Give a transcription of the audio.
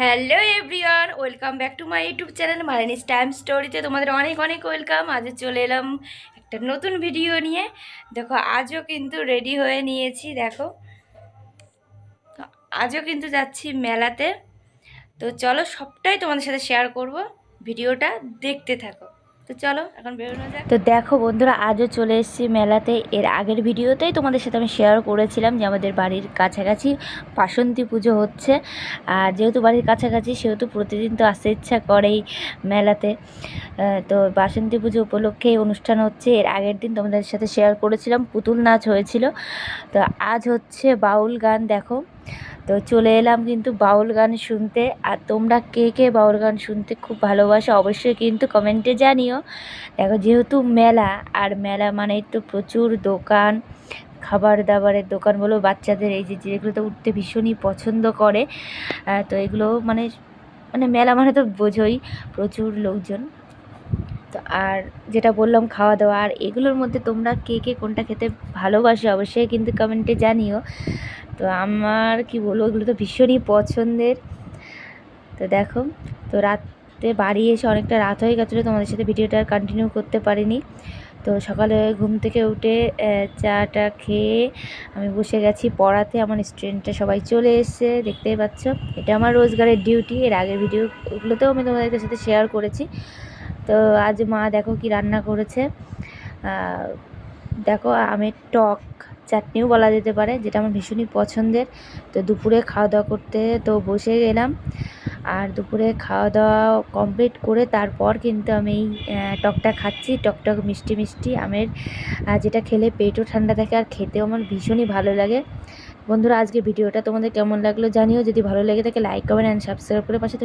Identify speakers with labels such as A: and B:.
A: Hello everyone, welcome back to my YouTube channel মারানিস time স্টোরিতে তোমাদের অনেক অনেক ওয়েলকাম। আজ চলে এলাম একটা নতুন ভিডিও নিয়ে। দেখো, আজও কিন্তু রেডি হয়ে নিয়েছি, দেখো। আজও কিন্তু যাচ্ছি মেলাতে। তো চলো সবটাই তোমাদের সাথে শেয়ার করব। ভিডিওটা দেখতে থাকো। তো চলো, এখন বেরোনো তো দেখো বন্ধুরা, আজও চলে এসেছি মেলাতে। এর আগের ভিডিওতেই তোমাদের সাথে আমি শেয়ার করেছিলাম যে আমাদের বাড়ির কাছাকাছি বাসন্তী পুজো হচ্ছে। আর যেহেতু বাড়ির কাছাকাছি, সেহেতু প্রতিদিন তো আসতে ইচ্ছা করেই মেলাতে। তো বাসন্তী পুজো উপলক্ষে অনুষ্ঠান হচ্ছে। এর আগের দিন তোমাদের সাথে শেয়ার করেছিলাম, পুতুল নাচ হয়েছিল। তো আজ হচ্ছে বাউল গান, দেখো। তো চলে এলাম কিন্তু বাউল গান শুনতে। আর তোমরা কে কে বাউল গান শুনতে খুব ভালোবাসো অবশ্যই কিন্তু কমেন্টে জানিও। দেখো, যেহেতু মেলা, আর মেলা মানে তো প্রচুর দোকান খাবার দাবারের দোকান বলো, বাচ্চাদের এই যে যেগুলোতে উঠতে ভীষণই পছন্দ করে তো এগুলো মানে মানে মেলা মানে তো বোঝোই, প্রচুর লোকজন। তো আর যেটা বললাম খাওয়া দাওয়া আর এগুলোর মধ্যে তোমরা কে কে কোনটা খেতে ভালোবাসো অবশ্যই কিন্তু কমেন্টে জানিও। তো আমার, কি বলব এগুলো তো ভীষণই পছন্দের। তো দেখো, তো রাতে বাড়ি এসে অনেকটা রাত হয়ে গেছিল, তোমাদের সাথে ভিডিওটা কন্টিনিউ করতে পারিনি। তো সকালে ঘুম থেকে উঠে চাটা খেয়ে আমি বসে গেছি পড়াতে, আমার স্টুডেন্টটা সবাই চলে এসেছে, দেখতেই পাচ্ছ। এটা আমার রোজগারের ডিউটি এর আগের ভিডিওগুলোতেও আমি তোমাদের সাথে শেয়ার করেছি। তো আজ মা দেখো কি রান্না করেছে। দেখো আমের টক চাটনিও বলা যেতে পারে, যেটা আমার ভীষণই পছন্দের। তো দুপুরে খাওয়া দাওয়া করতে তো বসে গেলাম। আর দুপুরে খাওয়া দাওয়া কমপ্লিট করে তারপর কিন্তু আমি এই টকটা খাচ্ছি, টকটক মিষ্টি মিষ্টি আমের। যেটা খেলে পেটও ঠান্ডা থাকে আর খেতেও আমার ভীষণই ভালো লাগে। বন্ধুরা আজকে ভিডিওটা তোমাদের কেমন লাগল জানিও। যদি ভালো লেগে থাকে লাইক কমেন্ট অ্যান্ড সাবস্ক্রাইব করে পাশে